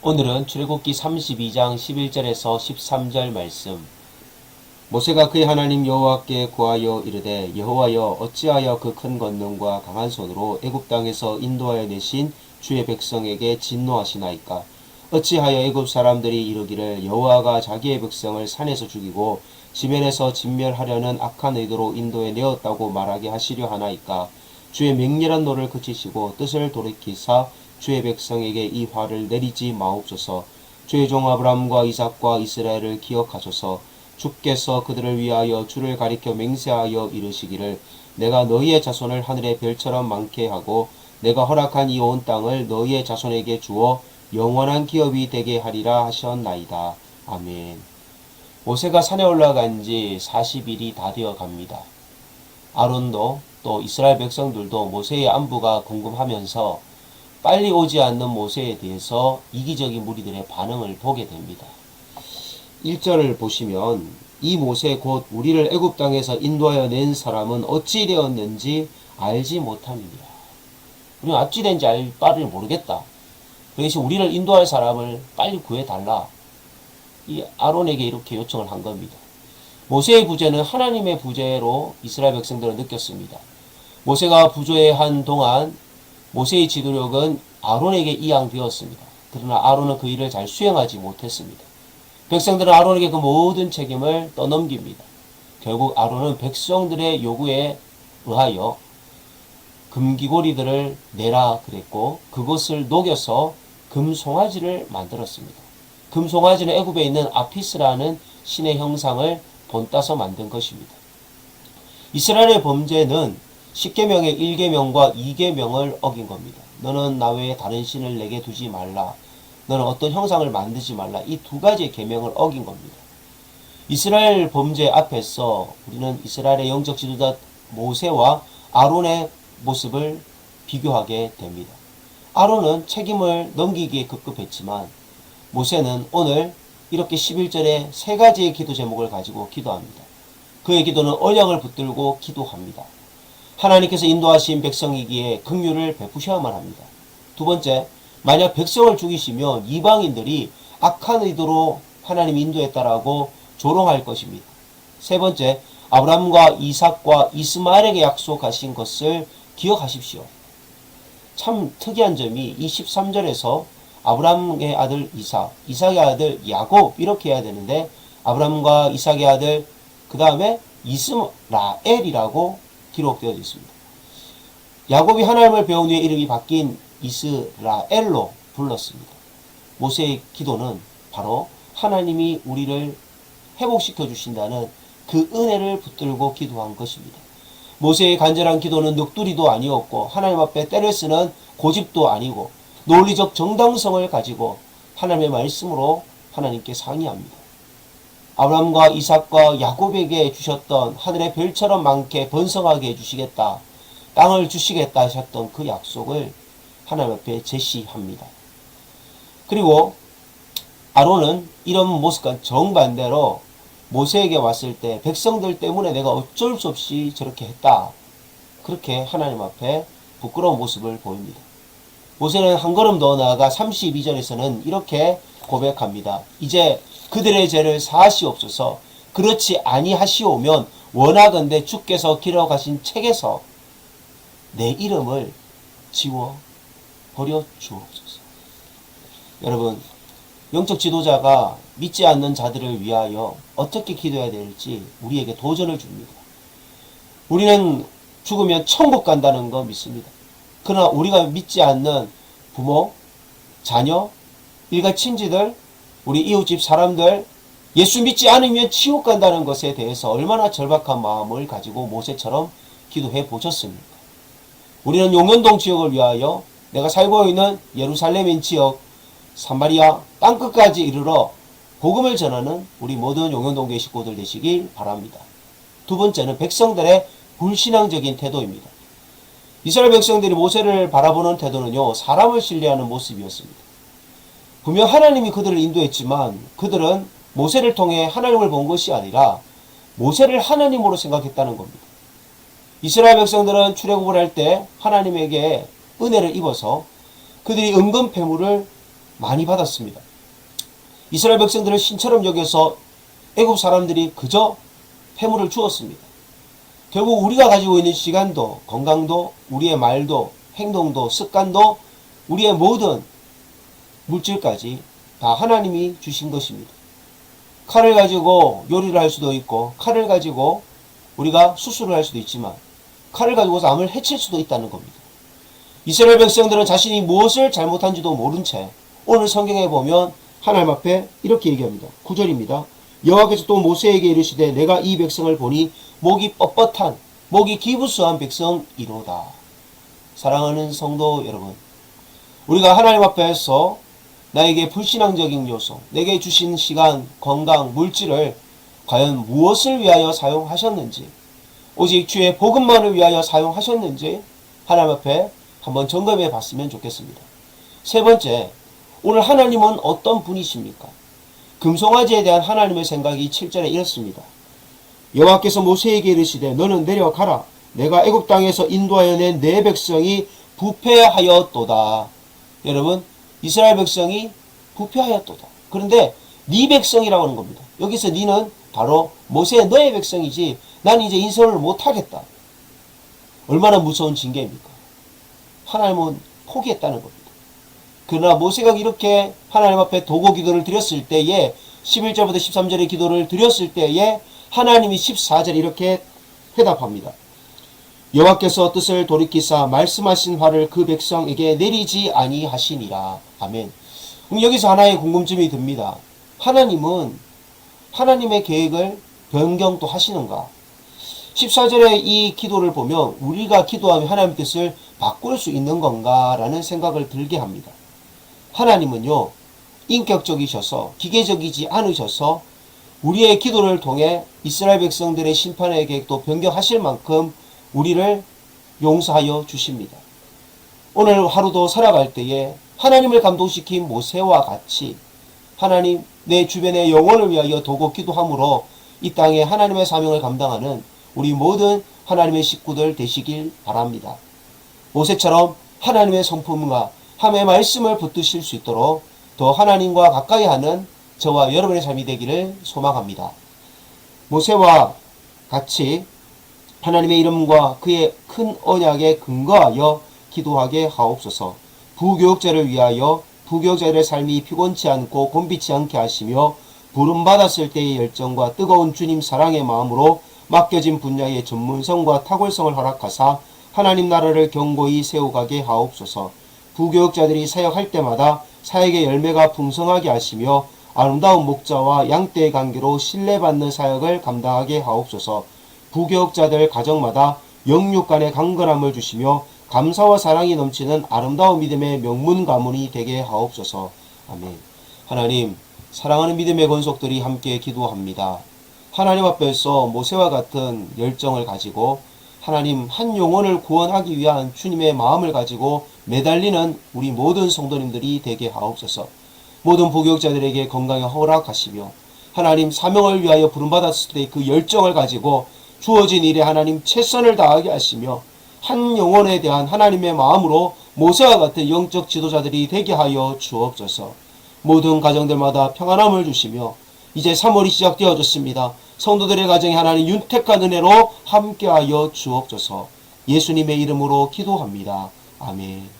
오늘은 출애굽기 32장 11절에서 13절 말씀. 모세가 그의 하나님 여호와께 구하여 이르되 여호와여 어찌하여 그 큰 권능과 강한 손으로 애굽 땅에서 인도하여 내신 주의 백성에게 진노하시나이까 어찌하여 애굽 사람들이 이르기를 여호와가 자기의 백성을 산에서 죽이고 지면에서 진멸하려는 악한 의도로 인도해 내었다고 말하게 하시려 하나이까 주의 맹렬한 노를 그치시고 뜻을 돌이키사 주의 백성에게 이 화를 내리지 마옵소서. 주의 종 아브라함과 이삭과 이스라엘을 기억하소서. 주께서 그들을 위하여 주를 가리켜 맹세하여 이르시기를 내가 너희의 자손을 하늘의 별처럼 많게 하고 내가 허락한 이 온 땅을 너희의 자손에게 주어 영원한 기업이 되게 하리라 하셨나이다. 아멘. 모세가 산에 올라간 지 40일이 다 되어 갑니다. 아론도 또 이스라엘 백성들도 모세의 안부가 궁금하면서 빨리 오지 않는 모세에 대해서 이기적인 무리들의 반응을 보게 됩니다. 1절을 보시면 이 모세 곧 우리를 애굽 땅에서 인도하여 낸 사람은 어찌 되었는지 알지 못함이니라. 우리는 어찌 된지 알 바를 모르겠다. 그 대신 우리를 인도할 사람을 빨리 구해달라. 이 아론에게 이렇게 요청을 한 겁니다. 모세의 부재는 하나님의 부재로 이스라엘 백성들은 느꼈습니다. 모세가 부조해한 동안 모세의 지도력은 아론에게 이양되었습니다. 그러나 아론은 그 일을 잘 수행하지 못했습니다. 백성들은 아론에게 그 모든 책임을 떠넘깁니다. 결국 아론은 백성들의 요구에 의하여 금기고리들을 내라 그랬고 그것을 녹여서 금송아지를 만들었습니다. 금송아지는 애굽에 있는 아피스라는 신의 형상을 본따서 만든 것입니다. 이스라엘의 범죄는 10계명의 1계명과 2계명을 어긴 겁니다. 너는 나 외에 다른 신을 내게 두지 말라. 너는 어떤 형상을 만들지 말라. 이 두 가지의 계명을 어긴 겁니다. 이스라엘 범죄 앞에서 우리는 이스라엘의 영적 지도자 모세와 아론의 모습을 비교하게 됩니다. 아론은 책임을 넘기기에 급급했지만 모세는 오늘 이렇게 11절에 세 가지의 기도 제목을 가지고 기도합니다. 그의 기도는 언약을 붙들고 기도합니다. 하나님께서 인도하신 백성이기에 긍휼을 베푸셔야만 합니다. 두 번째, 만약 백성을 죽이시면 이방인들이 악한 의도로 하나님 인도했다라고 조롱할 것입니다. 세 번째, 아브라함과 이삭과 이스마엘에게 약속하신 것을 기억하십시오. 참 특이한 점이 이 13절에서 아브라함의 아들 이삭, 이삭의 아들 야곱 이렇게 해야 되는데 아브라함과 이삭의 아들 그 다음에 이스라엘이라고 기록되어 있습니다. 야곱이 하나님을 배운 후에 이름이 바뀐 이스라엘로 불렀습니다. 모세의 기도는 바로 하나님이 우리를 회복시켜 주신다는 그 은혜를 붙들고 기도한 것입니다. 모세의 간절한 기도는 넋두리도 아니었고 하나님 앞에 때를 쓰는 고집도 아니고 논리적 정당성을 가지고 하나님의 말씀으로 하나님께 상의합니다. 아브라함과 이삭과 야곱에게 주셨던 하늘의 별처럼 많게 번성하게 해주시겠다. 땅을 주시겠다 하셨던 그 약속을 하나님 앞에 제시합니다. 그리고 아론은 이런 모습과 정반대로 모세에게 왔을 때 백성들 때문에 내가 어쩔 수 없이 저렇게 했다. 그렇게 하나님 앞에 부끄러운 모습을 보입니다. 모세는 한 걸음 더 나아가 32절에서는 이렇게 고백합니다. 이제 그들의 죄를 사하시옵소서. 그렇지 아니하시오면 원하건대 주께서 기록하신 책에서 내 이름을 지워 버려 주옵소서. 여러분, 영적 지도자가 믿지 않는 자들을 위하여 어떻게 기도해야 될지 우리에게 도전을 줍니다. 우리는 죽으면 천국 간다는 거 믿습니다. 그러나 우리가 믿지 않는 부모, 자녀, 일가 친지들, 우리 이웃집 사람들, 예수 믿지 않으면 지옥 간다는 것에 대해서 얼마나 절박한 마음을 가지고 모세처럼 기도해 보셨습니까? 우리는 용현동 지역을 위하여 내가 살고 있는 예루살렘인 지역, 사마리아 땅끝까지 이르러 복음을 전하는 우리 모든 용현동 교 식구들 되시길 바랍니다. 두 번째는 백성들의 불신앙적인 태도입니다. 이스라엘 백성들이 모세를 바라보는 태도는요, 사람을 신뢰하는 모습이었습니다. 분명 하나님이 그들을 인도했지만 그들은 모세를 통해 하나님을 본 것이 아니라 모세를 하나님으로 생각했다는 겁니다. 이스라엘 백성들은 출애굽을 할 때 하나님에게 은혜를 입어서 그들이 은근 폐물을 많이 받았습니다. 이스라엘 백성들을 신처럼 여겨서 애굽 사람들이 그저 폐물을 주었습니다. 결국 우리가 가지고 있는 시간도 건강도 우리의 말도 행동도 습관도 우리의 모든 물질까지 다 하나님이 주신 것입니다. 칼을 가지고 요리를 할 수도 있고 칼을 가지고 우리가 수술을 할 수도 있지만 칼을 가지고 암을 해칠 수도 있다는 겁니다. 이스라엘 백성들은 자신이 무엇을 잘못한지도 모른 채 오늘 성경에 보면 하나님 앞에 이렇게 얘기합니다. 9절입니다. 여호와께서 또 모세에게 이르시되 내가 이 백성을 보니 목이 뻣뻣한 목이 기부수한 백성이로다. 사랑하는 성도 여러분, 우리가 하나님 앞에서 나에게 불신앙적인 요소, 내게 주신 시간, 건강, 물질을 과연 무엇을 위하여 사용하셨는지, 오직 주의 복음만을 위하여 사용하셨는지 하나님 앞에 한번 점검해 봤으면 좋겠습니다. 세 번째, 오늘 하나님은 어떤 분이십니까? 금송아지에 대한 하나님의 생각이 7절에 이렇습니다. 여호와께서 모세에게 이르시되 너는 내려가라 내가 애굽 땅에서 인도하여 낸 내 백성이 부패하였도다. 여러분 이스라엘 백성이 부패하였도다. 그런데 네 백성이라고 하는 겁니다. 여기서 네는 바로 모세 너의 백성이지 난 이제 인선을 못 하겠다. 얼마나 무서운 징계입니까? 하나님은 포기했다는 겁니다. 그러나 모세가 이렇게 하나님 앞에 도고 기도를 드렸을 때에 11절부터 13절의 기도를 드렸을 때에 하나님이 14절 이렇게 회답합니다. 여호와께서 뜻을 돌이키사 말씀하신 화를 그 백성에게 내리지 아니하시니라. 아멘. 그럼 여기서 하나의 궁금증이 듭니다. 하나님은 하나님의 계획을 변경도 하시는가? 14절의 이 기도를 보면 우리가 기도하면 하나님 뜻을 바꿀 수 있는 건가라는 생각을 들게 합니다. 하나님은요, 인격적이셔서 기계적이지 않으셔서 우리의 기도를 통해 이스라엘 백성들의 심판의 계획도 변경하실 만큼 우리를 용서하여 주십니다. 오늘 하루도 살아갈 때에 하나님을 감동시킨 모세와 같이 하나님 내 주변의 영혼을 위하여 도고 기도함으로 이 땅에 하나님의 사명을 감당하는 우리 모든 하나님의 식구들 되시길 바랍니다. 모세처럼 하나님의 성품과 함의 말씀을 붙드실 수 있도록 더 하나님과 가까이 하는 저와 여러분의 삶이 되기를 소망합니다. 모세와 같이 하나님의 이름과 그의 큰 언약에 근거하여 기도하게 하옵소서. 부교육자를 위하여 부교육자의 삶이 피곤치 않고 곤비치 않게 하시며 부름 받았을 때의 열정과 뜨거운 주님 사랑의 마음으로 맡겨진 분야의 전문성과 탁월성을 허락하사 하나님 나라를 견고히 세워가게 하옵소서. 부교육자들이 사역할 때마다 사역의 열매가 풍성하게 하시며 아름다운 목자와 양떼의 관계로 신뢰받는 사역을 감당하게 하옵소서. 부교육자들 가정마다 영육 간의 강건함을 주시며 감사와 사랑이 넘치는 아름다운 믿음의 명문 가문이 되게 하옵소서. 아멘. 하나님, 사랑하는 믿음의 권속들이 함께 기도합니다. 하나님 앞에서 모세와 같은 열정을 가지고 하나님 한 영혼을 구원하기 위한 주님의 마음을 가지고 매달리는 우리 모든 성도님들이 되게 하옵소서. 모든 부교육자들에게 건강을 허락하시며 하나님 사명을 위하여 부름받았을 때 그 열정을 가지고 주어진 일에 하나님 최선을 다하게 하시며 한 영혼에 대한 하나님의 마음으로 모세와 같은 영적 지도자들이 되게 하여 주옵소서. 모든 가정들마다 평안함을 주시며 이제 3월이 시작되어졌습니다. 성도들의 가정에 하나님 윤택한 은혜로 함께하여 주옵소서. 예수님의 이름으로 기도합니다. 아멘.